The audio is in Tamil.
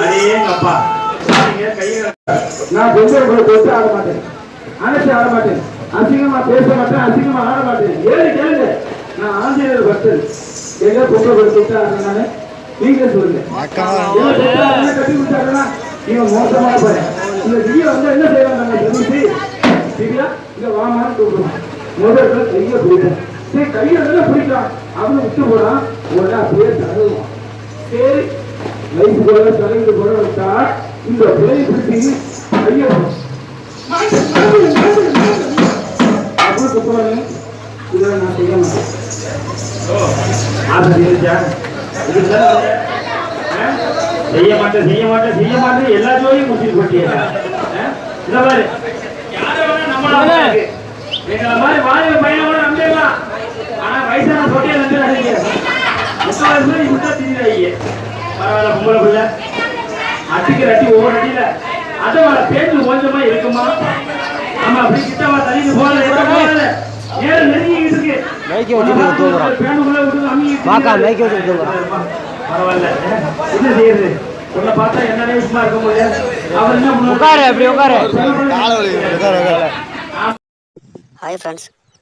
அடேங்கப்பா நான் கொஞ்சம் உங்களை தொட்டு ஆட மாட்டேன். அணைச்சு ஆட மாட்டேன். அசிங்கமா பேச மாட்டேன் அசிங்கமா ஆட மாட்டேன். ஏழு கேளுங்க. நான் ஆஞ்சநேயர் பக்தன் எங்க பொங்கல் கொடுத்து ஆடுறதுனால நீங்க சொல்லுங்க. கட்டி கொடுத்தாருன்னா இவன் மோசமா போறேன் இந்த திவ்யா வந்து என்ன செய்வாங்க தெரிஞ்சு லைஃப் போல தலையிட்டு போட வச்சா இந்த மாட்டு, மாட்டு, மாட்டு. அப்படி குத்துவாங்க இதை நான் செய்ய மாட்டேன் ஆசை ஆ? செய்ய மாட்டேன் செய்ய மாட்டேன் செய்ய மாட்டேன். எல்லா ஜோலியும் முடிச்சுட்டு போட்டியா இந்த மாதிரி எங்களை மாதிரி வாலிப பையனை கூட நம்பிடலாம். ஆனா வயசான சொட்டையை நம்பிடாதீங்க. முக்கால் பேர் இப்படிதான் திரியாங்க பரவாயில்ல பொம்பளை பிள்ளை. அட்டிக்கிற அட்டி ஒவ்வொரு அடியில. அதை வர பேச்சு கொஞ்சமா இருக்குமா? ஆமா அப்படி கிட்டவா தள்ளிட்டு போகல எட்ட போகல நேரம் நெருங்கிட்டு இருக்கு. மைக்கை வச்சுட்டு தூங்குறான். பேனுக்குள்ள விட்டு அமுங்கிட்டு வாக்கா, மைக்கை வச்சுட்டு தூங்குறான். பரவாயில்ல என்ன செய்யறது? உன்னை பார்த்தா என்னடே சும்மா இருக்க முடியாது அவர் என்ன பண்ணுவாரு? உட்காரு, அப்படி உட்காரு. Hi friends